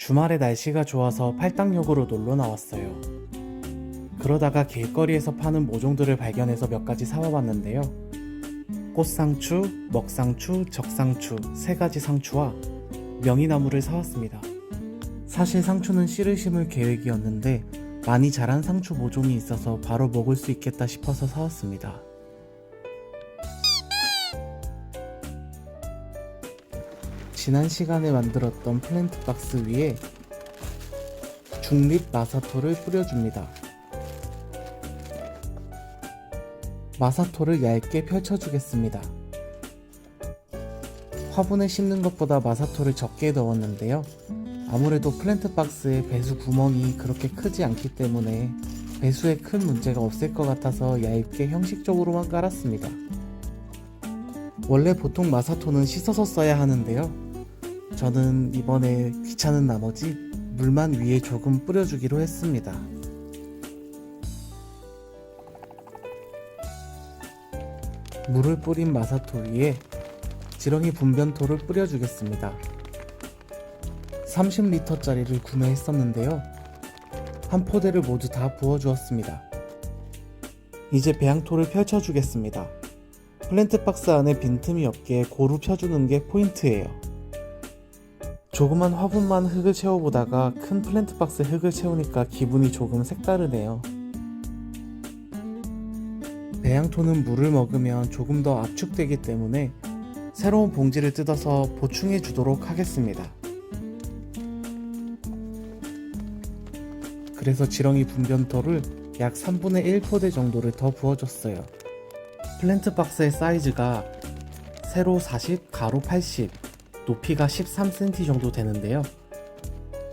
주말에 날씨가 좋아서 팔당역으로 놀러 나왔어요. 그러다가 길거리에서 파는 모종들을 발견해서 몇 가지 사와봤는데요. 꽃상추, 먹상추, 적상추 세 가지 상추와 명이나무를 사왔습니다. 사실 상추는 씨를 심을 계획이었는데 많이 자란 상추 모종이 있어서 바로 먹을 수 있겠다 싶어서 사왔습니다. 지난 시간에 만들었던 플랜트 박스 위에 중립 마사토를 뿌려줍니다. 마사토를 얇게 펼쳐주겠습니다. 화분에 심는 것보다 마사토를 적게 넣었는데요. 아무래도 플랜트 박스의 배수 구멍이 그렇게 크지 않기 때문에 배수에 큰 문제가 없을 것 같아서 얇게 형식적으로만 깔았습니다. 원래 보통 마사토는 씻어서 써야 하는데요. 저는 이번에 귀찮은 나머지 물만 위에 조금 뿌려주기로 했습니다. 물을 뿌린 마사토 위에 지렁이 분변토를 뿌려주겠습니다. 30리터짜리를 구매했었는데요. 한 포대를 모두 다 부어주었습니다. 이제 배양토를 펼쳐주겠습니다. 플랜트 박스 안에 빈틈이 없게 고루 펴주는 게 포인트예요. 조그만 화분만 흙을 채워보다가 큰 플랜트 박스 흙을 채우니까 기분이 조금 색다르네요. 배양토는 물을 먹으면 조금 더 압축되기 때문에 새로운 봉지를 뜯어서 보충해 주도록 하겠습니다. 그래서 지렁이 분변토를 약 3분의 1포대 정도를 더 부어줬어요. 플랜트 박스의 사이즈가 세로 40, 가로 80, 높이가 13cm 정도 되는데요.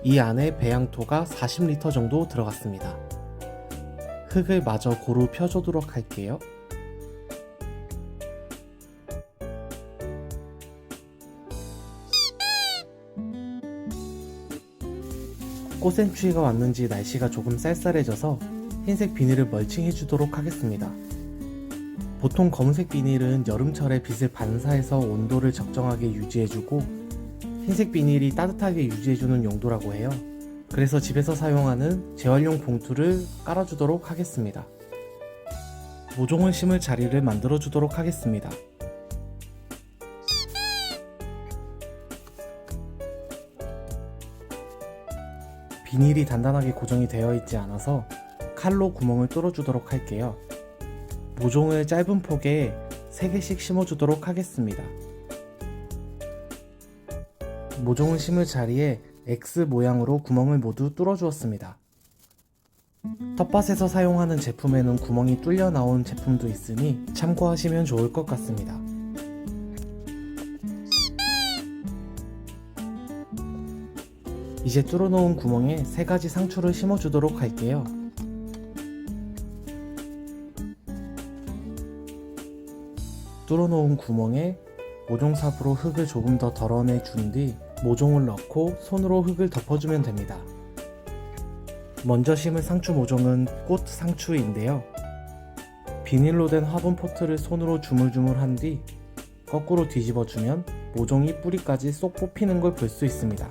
이 안에 배양토가 40리터 정도 들어갔습니다. 흙을 마저 고루 펴주도록 할게요. 꽃샘추위가 왔는지 날씨가 조금 쌀쌀해져서 흰색 비닐을 멀칭해 주도록 하겠습니다. 보통 검은색 비닐은 여름철에 빛을 반사해서 온도를 적정하게 유지해주고 흰색 비닐이 따뜻하게 유지해주는 용도라고 해요. 그래서 집에서 사용하는 재활용 봉투를 깔아주도록 하겠습니다. 모종을 심을 자리를 만들어주도록 하겠습니다. 비닐이 단단하게 고정이 되어 있지 않아서 칼로 구멍을 뚫어주도록 할게요. 모종을 짧은 폭에 3개씩 심어주도록 하겠습니다. 모종을 심을 자리에 X 모양으로 구멍을 모두 뚫어주었습니다. 텃밭에서 사용하는 제품에는 구멍이 뚫려 나온 제품도 있으니 참고하시면 좋을 것 같습니다. 이제 뚫어놓은 구멍에 세 가지 상추를 심어주도록 할게요. 뚫어놓은 구멍에 모종삽으로 흙을 조금 더 덜어내 준 뒤 모종을 넣고 손으로 흙을 덮어주면 됩니다. 먼저 심을 상추 모종은 꽃 상추인데요. 비닐로 된 화분 포트를 손으로 주물주물 한 뒤 거꾸로 뒤집어주면 모종이 뿌리까지 쏙 뽑히는 걸 볼 수 있습니다.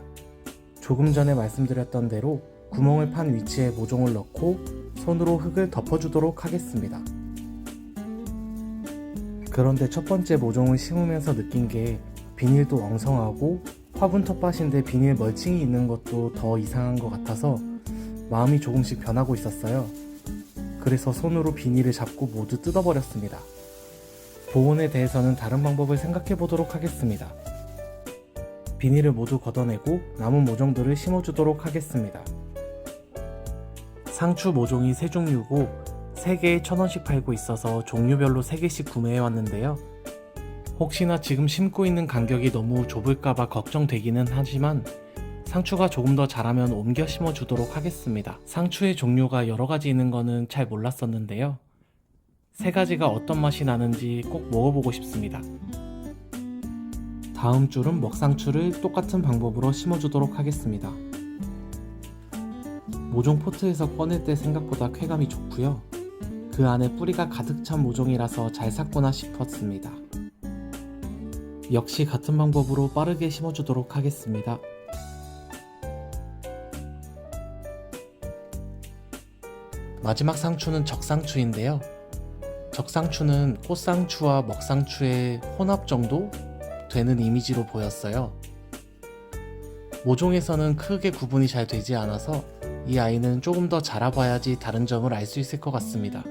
조금 전에 말씀드렸던 대로 구멍을 판 위치에 모종을 넣고 손으로 흙을 덮어주도록 하겠습니다. 그런데 첫 번째 모종을 심으면서 느낀 게 비닐도 엉성하고 화분 텃밭인데 비닐 멀칭이 있는 것도 더 이상한 것 같아서 마음이 조금씩 변하고 있었어요. 그래서 손으로 비닐을 잡고 모두 뜯어버렸습니다. 보온에 대해서는 다른 방법을 생각해 보도록 하겠습니다. 비닐을 모두 걷어내고 남은 모종들을 심어주도록 하겠습니다. 상추 모종이 세 종류고 3개에 1000원씩 팔고 있어서 종류별로 3개씩 구매해 왔는데요. 혹시나 지금 심고 있는 간격이 너무 좁을까봐 걱정되기는 하지만 상추가 조금 더 자라면 옮겨 심어 주도록 하겠습니다. 상추의 종류가 여러 가지 있는 거는 잘 몰랐었는데요. 세 가지가 어떤 맛이 나는지 꼭 먹어보고 싶습니다. 다음 줄은 먹상추를 똑같은 방법으로 심어주도록 하겠습니다. 모종 포트에서 꺼낼 때 생각보다 쾌감이 좋고요. 그 안에 뿌리가 가득 찬 모종이라서 잘 샀구나 싶었습니다. 역시 같은 방법으로 빠르게 심어주도록 하겠습니다. 마지막 상추는 적상추인데요. 적상추는 꽃상추와 먹상추의 혼합 정도 되는 이미지로 보였어요. 모종에서는 크게 구분이 잘 되지 않아서 이 아이는 조금 더 자라봐야지 다른 점을 알 수 있을 것 같습니다.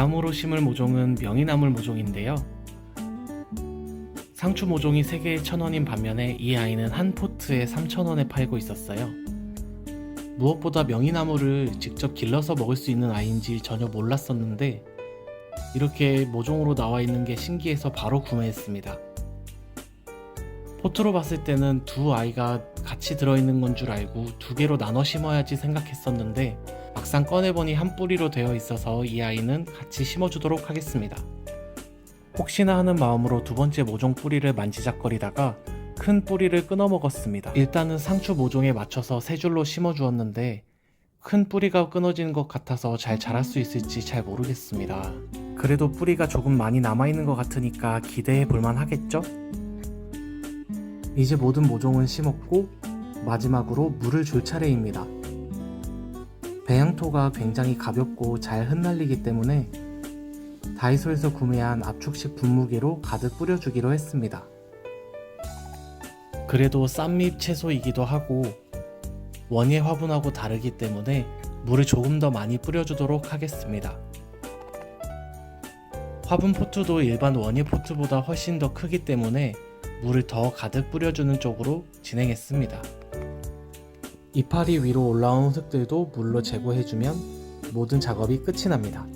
다음으로 심을 모종은 명이나물 모종인데요. 상추 모종이 3개에 1,000원인 반면에 이 아이는 한 포트에 3,000원에 팔고 있었어요. 무엇보다 명이나물을 직접 길러서 먹을 수 있는 아이인지 전혀 몰랐었는데 이렇게 모종으로 나와 있는 게 신기해서 바로 구매했습니다. 포트로 봤을 때는 두 아이가 같이 들어있는 건 줄 알고 두 개로 나눠 심어야지 생각했었는데 막상 꺼내보니 한 뿌리로 되어 있어서 이 아이는 같이 심어주도록 하겠습니다. 혹시나 하는 마음으로 두 번째 모종 뿌리를 만지작거리다가 큰 뿌리를 끊어 먹었습니다. 일단은 상추 모종에 맞춰서 세 줄로 심어 주었는데 큰 뿌리가 끊어지는 것 같아서 잘 자랄 수 있을지 잘 모르겠습니다. 그래도 뿌리가 조금 많이 남아있는 것 같으니까 기대해 볼만 하겠죠? 이제 모든 모종은 심었고 마지막으로 물을 줄 차례입니다. 배양토가 굉장히 가볍고 잘 흩날리기 때문에 다이소에서 구매한 압축식 분무기로 가득 뿌려주기로 했습니다. 그래도 쌈잎 채소이기도 하고 원예 화분하고 다르기 때문에 물을 조금 더 많이 뿌려주도록 하겠습니다. 화분 포트도 일반 원예 포트보다 훨씬 더 크기 때문에 물을 더 가득 뿌려주는 쪽으로 진행했습니다. 이파리 위로 올라온 흙들도 물로 제거해주면 모든 작업이 끝이 납니다.